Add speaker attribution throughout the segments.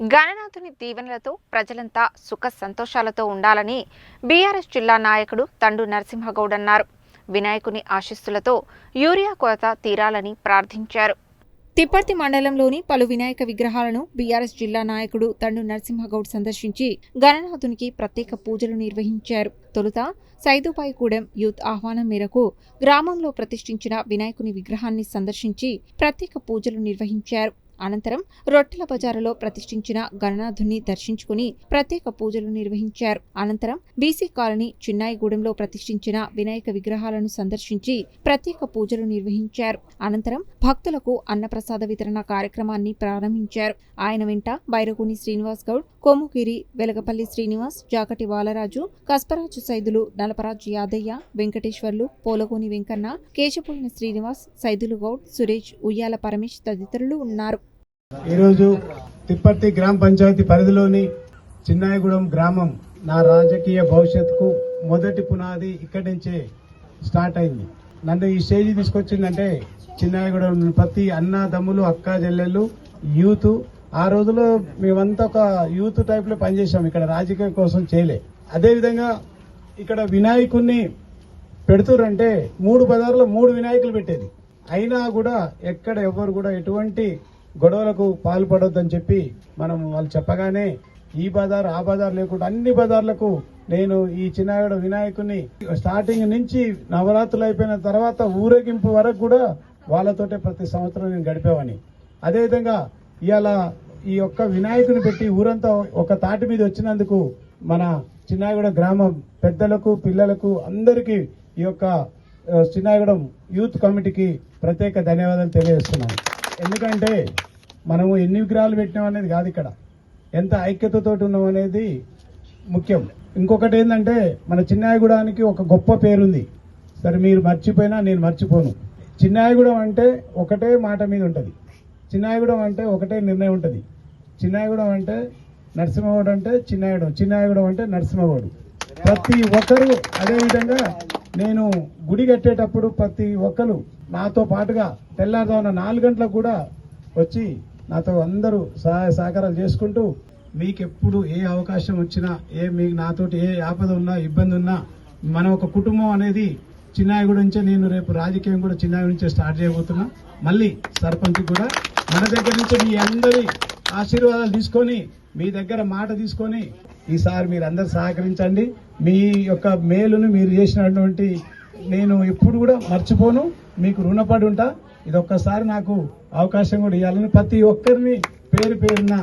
Speaker 1: గణనాథుని దీవెనలతో ప్రజలంతా సుఖ సంతోషాలతో ఉండాలని బీఆర్ఎస్ జిల్లా నాయకుడు తండు నరసింహగౌడ్ అన్నారు. వినాయకుని ఆశీస్సులతో యూరియా కొరత తీరాలని ప్రార్థించారు. తిప్పర్తి మండలంలోని పలు వినాయక విగ్రహాలను బీఆర్ఎస్ జిల్లా నాయకుడు తండు నరసింహగౌడ్ సందర్శించి గణనాథునికి ప్రత్యేక పూజలు నిర్వహించారు. తొలుత సైదుపాయిగూడెం యూత్ ఆహ్వానం మేరకు గ్రామంలో ప్రతిష్ఠించిన వినాయకుని విగ్రహాన్ని సందర్శించి ప్రత్యేక పూజలు నిర్వహించారు. అనంతరం రొట్టెల బజారులో ప్రతిష్ఠించిన గణనాథుని దర్శించుకుని ప్రత్యేక పూజలు నిర్వహించారు. అనంతరం బీసీ కాలనీ చిన్నాయిగూడెంలో ప్రతిష్ఠించిన వినాయక విగ్రహాలను సందర్శించి ప్రత్యేక పూజలు నిర్వహించారు. అనంతరం భక్తులకు అన్నప్రసాద వితరణ కార్యక్రమాన్ని ప్రారంభించారు. ఆయన వెంట బైరగుని శ్రీనివాస్ గౌడ్ కోముకిరి వెలగపల్లి శ్రీనివాస్ జాకటి బాలరాజు కస్పరాజు సైదులు నలపరాజు యాదయ్య వెంకటేశ్వర్లు పోలగోని వెంకన్న కేశపోయిన శ్రీనివాస్ సైదులు గౌడ్ సురేష్ ఉయ్యాల పరమేష్ తదితరులు ఉన్నారు.
Speaker 2: ఈరోజు తిప్పర్తి గ్రామ పంచాయతీ పరిధిలోని చిన్నాయగూడెం గ్రామం నా రాజకీయ భవిష్యత్తుకు మొదటి పునాది ఇక్కడి నుంచే స్టార్ట్ అయింది. నన్ను ఈ స్టేజ్ తీసుకొచ్చిందంటే చిన్నాయగూడెం ప్రతి అన్న తమ్ములు అక్క చెల్లెళ్ళు యూత్. ఆ రోజులో మేమంతా ఒక యూత్ టైప్లో పనిచేసాం ఇక్కడ రాజకీయం కోసం చేయలే. అదేవిధంగా ఇక్కడ వినాయకుడిని పెడుతురంటే మూడు బజార్లో మూడు వినాయకులు పెట్టేది. అయినా కూడా ఎక్కడ ఎవరు కూడా ఎటువంటి గొడవలకు పాల్పడొద్దని చెప్పి మనం వాళ్ళు చెప్పగానే ఈ బజార్ ఆ బజార్ లేకుండా అన్ని బజార్లకు నేను ఈ చిన్నగడ వినాయకుని స్టార్టింగ్ నుంచి నవరాత్రులు అయిపోయిన తర్వాత ఊరేగింపు వరకు కూడా వాళ్ళతోటే ప్రతి సంవత్సరం నేను గడిపేవాని అదేవిధంగా ఇవాళ ఈ యొక్క వినాయకుని పెట్టి ఊరంతా ఒక తాటి మీద వచ్చినందుకు మన చిన్నాయగూడ గ్రామం పెద్దలకు పిల్లలకు అందరికీ ఈ యొక్క చిన్నాయగూడెం యూత్ కమిటీకి ప్రత్యేక ధన్యవాదాలు తెలియజేస్తున్నాను. ఎందుకంటే మనము ఎన్ని విగ్రహాలు పెట్టినాం అనేది కాదు ఇక్కడ. ఎంత ఐక్యతతో ఉన్నాం అనేది ముఖ్యం. ఇంకొకటి ఏంటంటే మన చిన్నాయగూడానికి ఒక గొప్ప పేరుంది. సరే మీరు మర్చిపోయినా నేను మర్చిపోను. చిన్నాయగూడెం అంటే ఒకటే మాట మీద ఉంటుంది. చిన్నాయగూడెం అంటే ఒకటే నిర్ణయం ఉంటుంది. చిన్నాయగూడెం అంటే నరసింహగౌడ్ అంటే చిన్నాయగూడెం. చిన్నాయగూడెం అంటే నరసింహగౌడ్. ప్రతి ఒక్కరు అదేవిధంగా నేను గుడి కట్టేటప్పుడు ప్రతి ఒక్కరు నాతో పాటుగా తెల్లారుజామున నాలుగు గంటలకు కూడా వచ్చి నాతో అందరూ సహాయ సహకారాలు చేసుకుంటూ మీకు ఎప్పుడు ఏ అవకాశం వచ్చినా ఏ మీకు నాతోటి ఏ ఆపద ఉన్నా ఇబ్బంది ఉన్నా మన ఒక కుటుంబం అనేది చిన్నాయగూడ నుంచే నేను రేపు రాజకీయం కూడా చిన్నాయి నుంచే స్టార్ట్ చేయబోతున్నా. మళ్ళీ సర్పంచ్ కూడా మన దగ్గర నుంచి మీ అందరి ఆశీర్వాదాలు తీసుకొని మీ దగ్గర మాట తీసుకొని ఈసారి మీరు అందరు సహకరించండి. మీ యొక్క మేలును మీరు చేసినటువంటి నేను ఎప్పుడు కూడా మర్చిపోను. మీకు రుణపడి ఉంటా. ఇది ఒక్కసారి నాకు అవకాశం కూడా ఇవ్వాలని ప్రతి ఒక్కరిని పేరు పేరున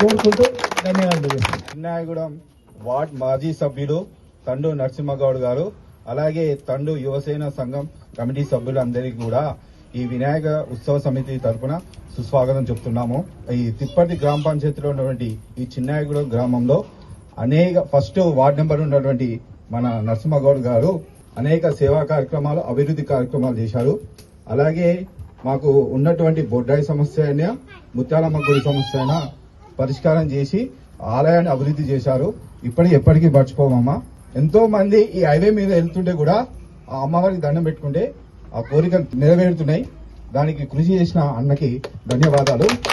Speaker 2: కోరుకుంటూ ధన్యవాదాలు తెలియజేస్తున్నాను.
Speaker 3: చిన్నాయగూడెం వార్డ్ మాజీ సభ్యుడు తండు నరసింహగౌడ్ గారు అలాగే తండు యువసేన సంఘం కమిటీ సభ్యులందరికీ కూడా ఈ వినాయక ఉత్సవ సమితి తరఫున సుస్వాగతం చెప్తున్నాము. ఈ తిప్పటి గ్రామ పంచాయతీలో ఉన్నటువంటి ఈ చిన్నాయగూడెం గ్రామంలో అనేక ఫస్ట్ వార్డ్ నెంబర్ ఉన్నటువంటి మన నరసింహగౌడ్ గారు అనేక సేవా కార్యక్రమాలు అభివృద్ధి కార్యక్రమాలు చేశారు. అలాగే మాకు ఉన్నటువంటి బొడ్డాయి సమస్య అయినా ముత్యాలమ్మ గుడి సమస్య అయినా పరిష్కారం చేసి ఆలయాన్ని అభివృద్ధి చేశారు. ఇప్పటికి ఎప్పటికీ మర్చిపోమమ్మా. ఎంతో మంది ఈ హైవే మీద వెళ్తుంటే కూడా ఆ అమ్మవారికి దండం పెట్టుకుంటే ఆ కోరికలు నెరవేరుతున్నాయి. దానికి కృషి చేసిన అన్నకి ధన్యవాదాలు.